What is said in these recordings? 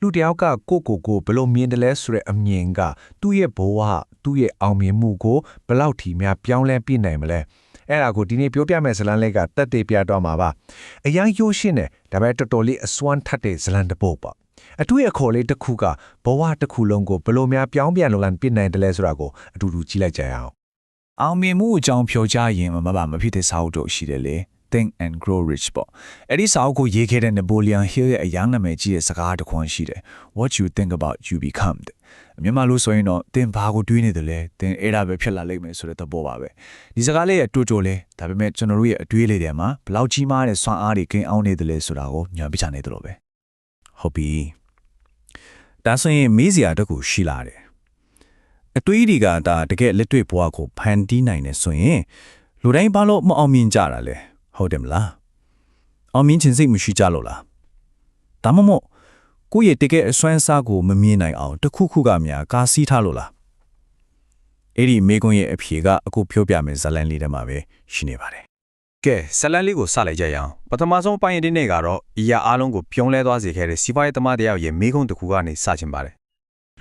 လူတယောက်ကကိုယ့်ကိုယ်ကိုဘယ်လိုမြင်တယ်လဲဆိုတဲ့အမြင်ကသူ့ရဲ့ဘဝသူ့ရဲ့အောင်မြင်မှုကိုဘယ်လောက်ထိများပြောင်းလဲပြနိုင်မလဲအဲ့ဒါကိုဒီနေ့ပြောပြမယ့်ဇလန်လေးကတက်တေပြတော့မှာပါအရင်ရိုးရှင်းတယ်ဒါပေမဲ့တော်တော်လေးအစွမ်းထက်တဲ့ဇလန်တစ်ပုဒ်ပေါ့အတူရဲ့ခေါ်လေးတစ်ခုကဘဝတစ်ခုလုံးကိုဘယ်လိုများပြောင်းပြန်လို့လန်ပြနိုင်တယ်လဲဆိုတာကိုအတူတူကြည့်လိုက်ကြရအောင်အောင်မြင်မှုအကြောင်းဖြောကြားရင်မမမဖြစ်တဲ့စာအုပ်တို့ရှိတယ်လေ Think and Grow Rich ပေါ့အဲ့ဒီစာအုပ်ကိုရေးခဲ့တဲ့ Napoleon Hill ရဲ့အយ៉ាងနာမည်ကြီးတဲ့စကားတစ်ခွန်းရှိတယ် What you think about you become တဲ့မြန်မာလို့ဆိုရင်တော့သင်ဘာကိုတွေးနေတယ်လဲသင်အဲ့ဒါပဲဖြစ်လာလိမ့်မယ်ဆိုတဲ့သဘောပါပဲဒီစကားလေးရဲ့တူတူလေးဒါပေမဲ့ကျွန်တော်တို့ရဲ့အတွေးလေးတွေမှာဘယ်လောက်ကြီးမားတဲ့စွမ်းအားတွေကင်းအောင်နေတယ်လဲဆိုတာကိုညာပြချနေတယ်လို့ပဲဟုတ်ပြီဒါဆိုရင်မေးစရာတစ်ခုရှိလာတယ်အတွေးတွေကဒါတကယ်လက်တွေ့ဘဝကိုဖန်တီးနိုင်တယ်ဆိုရင်လူတိုင်းဘာလို့မအောင်မြင်ကြတာလဲ ဟုတ်တယ်မလားအောင်မြင်ခြင်းစိတ်မရှိကြလို့လားဒါမှမဟုတ်ကိုယ့်ရဲ့တကယ်အစွမ်းစားကိုမမြင်နိုင်အောင်တစ်ခုခုကများကာစီးထားလို့လားအဲ့ဒီမေကွန်းရဲ့အဖြေကအခုပြောပြမယ်ဇာတ်လမ်းလေးထဲမှာပဲရှိနေပါတယ်ကဲဇလန်လေးကိုစလိုက်ကြရအောင်ပထမဆုံးပိုင်းရင်းနဲ့ကတော့အရာအားလုံးကိုပြုံးလဲသွားစေခဲ့တဲ့စီးပွားရေးသမားတယောက်ရဲ့မိကုံးတစ်ခုကနေစချင်ပါတယ်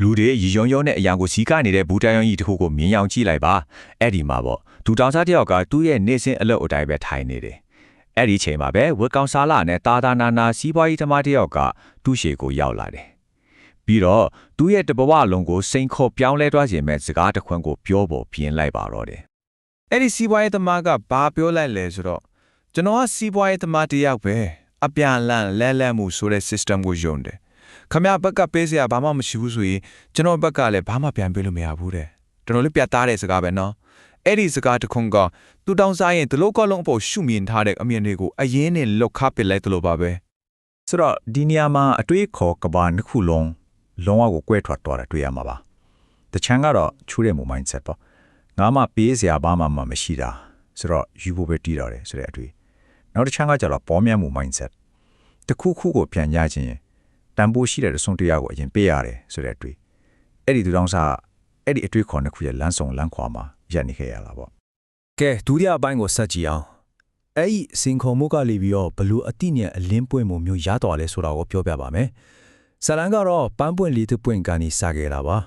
လူတွေရီယုံယုံနဲ့အရာကိုစီးကားနေတဲ့ဘူတယုံကြီးတစ်ခုကိုမြင်အောင်ကြည့်လိုက်ပါအဲ့ဒီမှာပေါ့ဒူတောင်စားတယောက်ကသူ့ရဲ့နေစဉ်အလုပ်အတိုင်းပဲထိုင်နေတယ် အဲ့ဒီချိန်မှာပဲဝက်ကောင်ဆာလာနဲ့တာတာနာနာစီးပွားရေးသမားတယောက်ကသူ့ရှေကိုရောက်လာတယ်ပြီးတော့သူ့ရဲ့တဘဝလုံးကိုစိန်ခေါ်ပြောင်းလဲသွားခြင်းမဲ့စကားတစ်ခွန်းကိုပြောပေါ်ပြင်းလိုက်ပါတော့တယ်အဲ့ဒီစီးပွားရေးသမားကဘာပြောလိုက်လဲဆိုတော့ကျွန်တော်ကစီးပွားရေးသမားတစ်ယောက်ပဲအပြန်လန့်လဲလဲမှုဆိုတဲ့ system ကိုယုံတယ်ခမရဘက်ကပေးစရာဘာမှမရှိဘူးဆိုရင်ကျွန်တော်ဘက်ကလည်းဘာမှပြန်ပေးလို့မရဘူးတဲ့ကျွန်တော်လည်းပြတ်သားတဲ့စကားပဲနော် အဲ့ဒီစကားတစ်ခုကသူတောင်းစားရင်ဒီလိုကလုံးအပေါ်ရှုမြင်ထားတဲ့အမြင်တွေကိုအရင်နဲ့လောက်ခပစ်လိုက်တယ်လို့ပါပဲဆိုတော့ဒီနေရာမှာအတွေးခေါ်ကဘာတစ်ခုလုံးလုံးဝကိုကွဲထွက်သွားတာတွေ့ရမှာပါတချမ်းကတော့ချူးတဲ့မူ mindset ပေါ့ငါမှပေးစရာဘာမှမမရှိတာဆိုတော့ယူဖို့ပဲတည်တော့တယ်ဆိုတဲ့အတွေ့နောက်တစ်ချမ်းကကျတော့ပေါ်မြတ်မှု mindset တစ်ခုခုကိုပြန်ရခြင်းရင်တန်ဖိုးရှိတဲ့ဆုံးတရားကိုအရင်ပေးရတယ်ဆိုတဲ့အတွေ့အဲ့ဒီသူတောင်းစားအဲ့ဒီအတွေ့ခေါ်နှစ်ခုရဲ့လမ်းဆောင်လမ်းခွာမှာ ရပ်နေခဲ့ရတာပေါ့ကဲဒုတိယအပိုင်းကိုဆက်ကြည့်အောင်အဲ့ဒီစင်ခုံမှုကလေးပြီးတော့ဘလူအတိညာအလင်းပွင့်မှုမျိုးရတော်လဲဆိုတာကိုပြောပြပါမယ်ဇလန်ကတော့ပန်းပွင့်လီတစ်ပွင့်ကနေစခဲ့တာပါ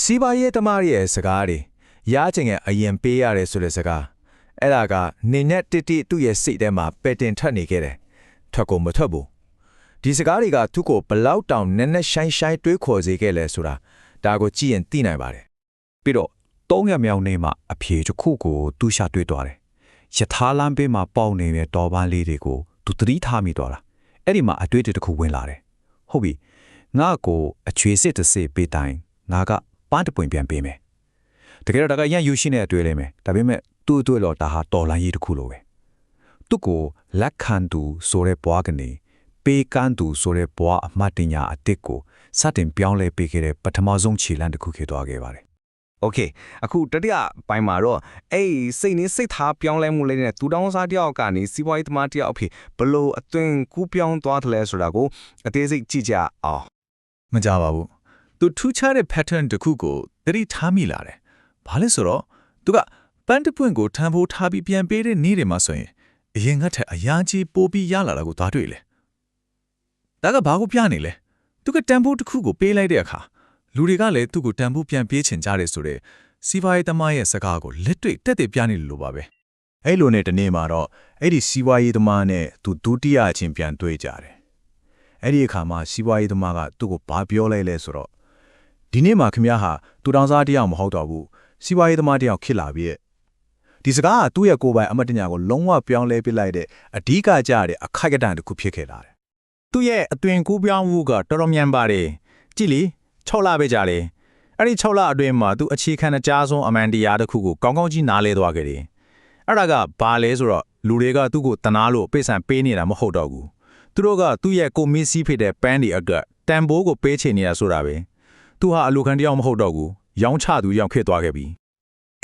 စီးပါရဲ့တမရရဲ့စကားတွေရချင်ကအရင်ပေးရတယ်ဆိုတဲ့စကားအဲ့ဒါကနေနဲ့တိတိသူ့ရဲ့စိတ်ထဲမှာပယ်တင်ထွက်နေခဲ့တယ်ထွက်ကုန်မထွက်ဘူးဒီစကားတွေကသူ့ကိုဘလောက်တောင်နက်နက်ရှိုင်းရှိုင်းတွေးခေါ်စေခဲ့လဲဆိုတာဒါကိုကြည့်ရင်သိနိုင်ပါတယ်ပြီးတော့ သုံးရမြောင်နေမှာအဖြေတစ်ခုကိုသူရှာတွေ့သွားတယ်ယထာလမ်းဘေးမှာပေါက်နေတဲ့တော်ပန်းလေးတွေကိုသူသတိထားမိသွားတာအဲ့ဒီမှာအတွေ့အကြုံတစ်ခုဝင်လာတယ်ဟုတ်ပြီငါ့ကိုအချွေစစ်တစ်စစ်ပေးတိုင်းငါကပန်းတစ်ပွင့်ပြန်ပေးမယ်တကယ်တော့ဒါကရန်ယူရှိနေတဲ့အတွေ့လေးမယ်ဒါပေမဲ့သူ့အတွက်တော့ဒါဟာတော်လန်ရေးတစ်ခုလိုပဲသူ့ကိုလက်ခံသူဆိုတဲ့ဘွားကနေပေးကမ်းသူဆိုတဲ့ဘွားအမှတ်တညာအစ်စ်ကိုစတင်ပြောင်းလဲပေးခဲ့တဲ့ပထမဆုံးခြေလှမ်းတစ်ခုဖြစ်သွားခဲ့ပါတယ် โอเคအခုတတိယပိုင်းမှာတော့အဲ့ဒီစိတ်နဲ့စိတ်ထားပြောင်းလဲမှုလေးနဲ့သူတောင်းစားတယောက်ကနေစီးပွားရေးသမားတယောက်အဖြစ်ဘလို့အသွင်ကူးပြောင်းသွားတယ်လဲဆိုတာကိုအသေးစိတ်ကြည့်ကြအောင် မကြပါဘူးသူထူးခြားတဲ့ pattern တစ်ခုကိုသတိထားမိလာတယ်ဘာလဲဆိုတော့သူကပန်းတစ်ပွင့်ကိုထမ်းဖို့ထားပြီးပြန်ပေးတဲ့နေ့တွေမှာဆိုရင်အရင်ကထက်အရာကြီးပိုပြီးရလာတာကိုသာတွေ့လေဒါကဘာကိုပြနေလဲသူကတန်ဖိုးတစ်ခုကိုပေးလိုက်တဲ့အခါ လူတွေကလည်းသူ့ကိုတန်ဖိုးပြန်ပေးချင်ကြတယ်ဆိုတဲ့စီးပွားရေးသမားရဲ့စကားကိုလက်တွေ့တက်တက်ပြနေလို့ပါပဲအဲ့လိုနဲ့တနေ့မှာတော့အဲ့ဒီစီးပွားရေးသမားနဲ့သူဒုတိယအချင်းပြန်တွေ့ကြတယ်။အဲ့ဒီအခါမှာစီးပွားရေးသမားကသူ့ကိုဘာပြောလိုက်လဲဆိုတော့ဒီနေ့မှာခင်ဗျားဟာတူတောင်စားတယောက်မဟုတ်တော့ဘူးစီးပွားရေးသမားတယောက်ဖြစ်လာပြီရဲ့ဒီစကားကသူ့ရဲ့ကိုယ်ပိုင်အမတ်တညာကိုလုံးဝပြောင်းလဲပစ်လိုက်တဲ့အဓိကကြတဲ့အခိုက်အတန့်တစ်ခုဖြစ်ခဲ့လာတယ်သူ့ရဲ့အသွင်ကူးပြောင်းမှုကတော်တော်မြန်ပါတယ်ကြည့်လေ 6လပဲကြာလေအဲ့ဒီ6လအတွင်းမှာသူအခြေခံအကြားဆုံးအမှန်တရားတစ်ခုကိုကောင်းကောင်းကြီးနားလဲသွားခဲ့တယ်အဲ့ဒါကဘာလဲဆိုတော့လူတွေကသူ့ကိုတနာလို့ပိတ်ဆံပေးနေတာမဟုတ်တော့ဘူးသူတို့ကသူ့ရဲ့ကိုမီစီဖြစ်တဲ့ပန်းဒီအတွက်တန်ဘိုးကိုပေးချင်နေတာဆိုတာပဲသူဟာအလိုခံတယောက်မဟုတ်တော့ဘူးရောင်းချသူရောင်းခစ်သွားခဲ့ပြီ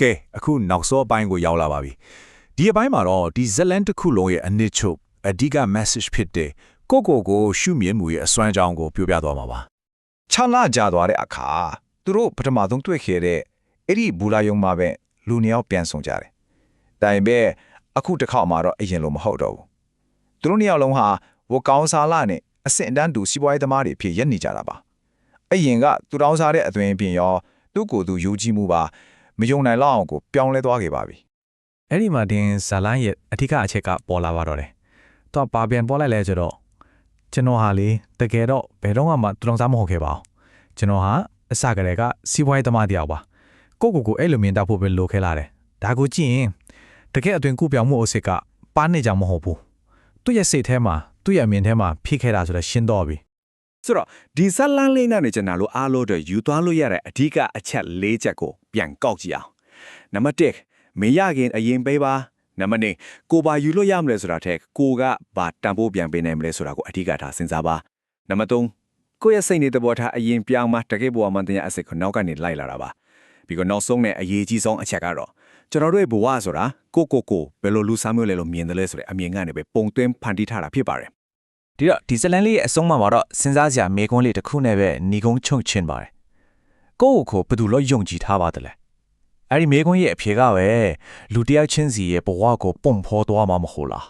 ကဲအခုနောက်စောပိုင်းကိုရောက်လာပါပြီဒီအပိုင်းမှာတော့ဒီဇလန်တစ်ခုလုံးရဲ့အနစ်ချုပ်အဓိက message ဖြစ်တဲ့ကိုကိုကိုရှုမြင်မှုရဲ့အစွမ်းအကြောင်းကိုပြောပြသွားမှာပါ 6လကြာသွားတဲ့အခါသူတို့ပထမဆုံးတွေ့ခဲ့တဲ့အဲ့ဒီဘူလာယုံမှာပဲလူနှစ်ယောက်ပြန်ဆောင်ကြတယ်။ဒါပေမဲ့အခုတစ်ခေါက်မှာတော့အရင်လိုမဟုတ်တော့ဘူး။သူတို့နှစ်ယောက်လုံးဟာဝကောင်းစားလာနဲ့အဆင့်အတန်းတူစီးပွားရေးသမားတွေဖြစ်ရက်နေကြတာပါအရင်ကသူတောင်းစားတဲ့အသွင်အပြင်ရောသူ့ကိုယ်သူယုံကြည်မှုပါမယုံနိုင်လောက်အောင်ကိုပြောင်းလဲသွားခဲ့ပါပြီအဲ့ဒီမှာတင်ဇာလန်ရဲ့အထူးအချက်ကပေါ်လာပါတော့တယ်။တော့ပါပြန်ပေါ်လိုက်လဲဆိုတော့ ကျွန်တော်ဟာလေတကယ်တော့ဘယ်တော့မှတူတောင်စားမဟုတ်ခဲ့ပါဘူး။ကျွန်တော်ဟာအစကတည်းကစီးပွားရေးသမားတယောက်ပါ။ကိုကိုကိုအဲ့လိုမြင်တတ်ဖို့ပဲလိုခဲ့လာတယ်။ဒါကိုကြည့်ရင်တကယ်အတွင်ကူပြောင်းမှုအစ်စ်ကပါနေကြမဟုတ်ဘူး။သူ့ရဲ့စိတ်ထဲမှာသူ့ရဲ့အမြင်ထဲမှာဖြစ်ခဲ့တာဆိုတော့ရှင်းတော့ပြီဆိုတော့ဒီဇက်လန်းလေးနဲ့ကျွန်တော်တို့အားလို့တော့ယူသွားလို့ရတဲ့အဓိကအချက်၄ချက်ကိုပြန်ကောက်ကြည့်အောင်နံပါတ်1မေးရခင်အရင်ပေးပါ နံပါတ်2ကိုပါယူလို့ရမလဲဆိုတာထက်ကိုကဘာတန်ဖိုးပြန်ပေးနိုင်မလဲဆိုတာကိုအဓိကထားစဉ်းစားပါနံပါတ်3ကိုယ့်ရဲ့စိတ်နဲ့သဘောထားအရင်ပြောင်းမှတကယ်ဘဝမှန်တရားအစစ်ကိုနောက်ကနေလိုက်လာတာပါပြီးတော့နောက်ဆုံးနဲ့အရေးကြီးဆုံးအချက်ကတော့ကျွန်တော်တို့ရဲ့ဘဝဆိုတာကိုကိုကိုဘယ်လိုလူစားမျိုးလဲလို့မြင်တယ်လဲဆိုတဲ့အမြင်ကနေပဲပုံသွင်းဖန်တီးထားတာဖြစ်ပါတယ်ဒီတော့ဒီဇလန်လေးရဲ့အဆုံးမှာတော့စဉ်းစားစရာမေကွန်းလေးတစ်ခုနဲ့ပဲညီကုန်းချုပ်ချင်းပါတယ်ကိုယ့်ကိုယ်ကိုဘယ်သူလို့ယုံကြည်ထားပါတယ်လဲ အဲ့ဒီမေကွန်းရဲ့အဖြေကပဲလူတစ်ယောက်ချင်းစီရဲ့ဘဝကိုပုံဖော်သွားမှာမဟုတ်လား